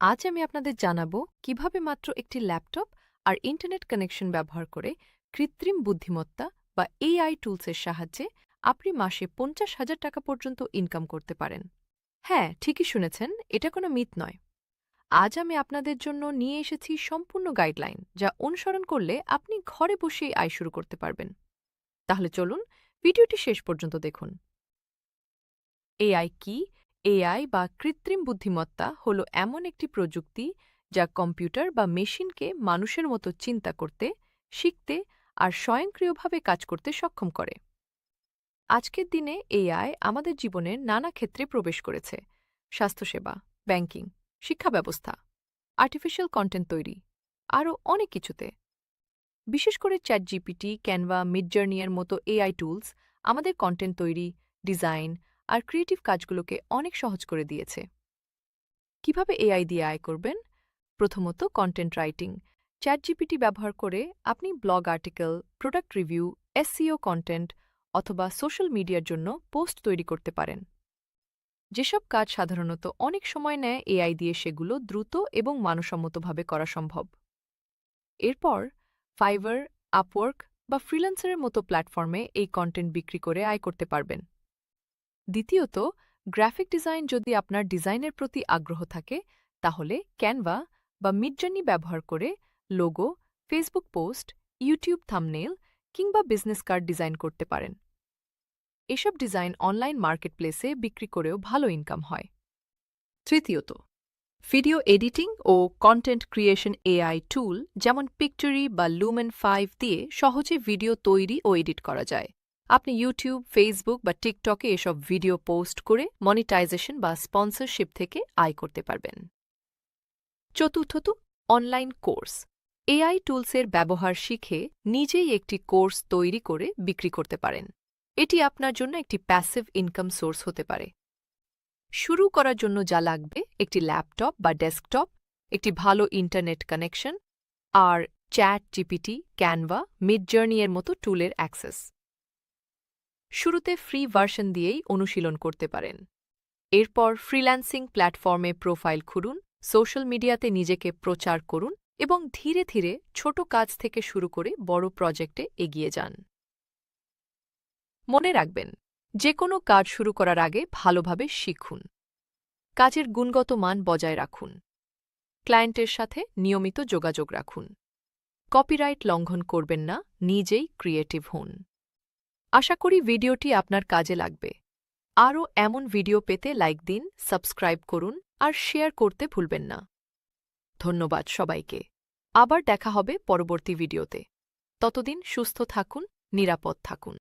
আজ আমি আপনাদের জানাব কীভাবে মাত্র একটি ল্যাপটপ আর ইন্টারনেট কানেকশন ব্যবহার করে কৃত্রিম বুদ্ধিমত্তা বা এআই টুলসের সাহায্যে আপনি মাসে পঞ্চাশ হাজার টাকা পর্যন্ত ইনকাম করতে পারেন। হ্যাঁ ঠিকই শুনেছেন, এটা কোনো মিথ নয়। আজ আমি আপনাদের জন্য নিয়ে এসেছি সম্পূর্ণ গাইডলাইন যা অনুসরণ করলে আপনি ঘরে বসেই আয় শুরু করতে পারবেন। তাহলে চলুন, ভিডিওটি শেষ পর্যন্ত দেখুন। এআই কি? এআই বা কৃত্রিম বুদ্ধিমত্তা হল এমন একটি প্রযুক্তি যা কম্পিউটার বা মেশিনকে মানুষের মতো চিন্তা করতে, শিখতে আর স্বয়ংক্রিয়ভাবে কাজ করতে সক্ষম করে। আজকের দিনে এআই আমাদের জীবনের নানা ক্ষেত্রে প্রবেশ করেছে। স্বাস্থ্যসেবা, ব্যাংকিং, শিক্ষা ব্যবস্থা আর্টিফিশিয়াল কন্টেন্ট তৈরি, আরও অনেক কিছুতে। বিশেষ করে চ্যাট জিপিটি ক্যানভা মিডজার্নিয়ার মতো এআই টুলস আমাদের কন্টেন্ট তৈরি ডিজাইন আর ক্রিয়েটিভ কাজগুলোকে অনেক সহজ করে দিয়েছে। কীভাবে এআই দিয়ে আয় করবেন? প্রথমত কন্টেন্ট রাইটিং চ্যাট জিপিটি ব্যবহার করে আপনি blog article product review SEO content অথবা সোশ্যাল মিডিয়ার জন্য পোস্ট তৈরি করতে পারেন। যেসব কাজ সাধারণত অনেক সময় নেয় এআই দিয়ে সেগুলো দ্রুত এবং মানসম্মতভাবে করা সম্ভব। এরপর ফাইবার আপওয়ার্ক বা ফ্রিল্যান্সারের মতো প্ল্যাটফর্মে এই কন্টেন্ট বিক্রি করে আয় করতে পারবেন। দ্বিতীয়ত, গ্রাফিক ডিজাইন যদি আপনার ডিজাইনের প্রতি আগ্রহ থাকে, তাহলে ক্যানভা বা মিডজার্নি ব্যবহার করে logo, Facebook post, YouTube thumbnail কিংবা বিজনেস কার্ড ডিজাইন করতে পারেন। এসব ডিজাইন অনলাইন মার্কেটপ্লেসে বিক্রি করেও ভালো ইনকাম হয়। তৃতীয়ত, ভিডিও এডিটিং ও কন্টেন্ট ক্রিয়েশন এআই টুল যেমন পিকচারি বা লুমেন ফাইভ দিয়ে সহজে ভিডিও তৈরি ও এডিট করা যায়। আপনি ইউটিউব ফেসবুক বা টিকটকে এসব ভিডিও পোস্ট করে মনিটাইজেশন বা স্পন্সরশিপ থেকে আয় করতে পারবেন। চতুর্থত অনলাইন কোর্স এআই টুলসের ব্যবহার শিখে নিজেই একটি কোর্স তৈরি করে বিক্রি করতে পারেন। এটি আপনার জন্য একটি প্যাসিভ ইনকাম সোর্স হতে পারে। শুরু করার জন্য যা লাগবে, একটি ল্যাপটপ বা ডেস্কটপ একটি ভালো ইন্টারনেট কানেকশন আর চ্যাট জিপিটি ক্যানভা মিডজার্নি এর মতো টুলের অ্যাক্সেস শুরুতে ফ্রি ভার্সন দিয়েই অনুশীলন করতে পারেন। এরপর ফ্রিল্যান্সিং প্ল্যাটফর্মে প্রোফাইল খুলুন, সোশ্যাল মিডিয়াতে নিজেকে প্রচার করুন এবং ধীরে ধীরে ছোট কাজ থেকে শুরু করে বড় প্রজেক্টে এগিয়ে যান। মনে রাখবেন যে কোনো কাজ শুরু করার আগে ভালোভাবে শিখুন। কাজের গুণগত মান বজায় রাখুন। ক্লায়েন্টের সাথে নিয়মিত যোগাযোগ রাখুন। কপিরাইট লঙ্ঘন করবেন না, নিজেই ক্রিয়েটিভ হন। আশা করি ভিডিওটি আপনার কাজে লাগবে। আরও এমন ভিডিও পেতে লাইক দিন, সাবস্ক্রাইব করুন, আর শেয়ার করতে ভুলবেন না। ধন্যবাদ সবাইকে। আবার দেখা হবে পরবর্তী ভিডিওতে। ততদিন সুস্থ থাকুন, নিরাপদ থাকুন।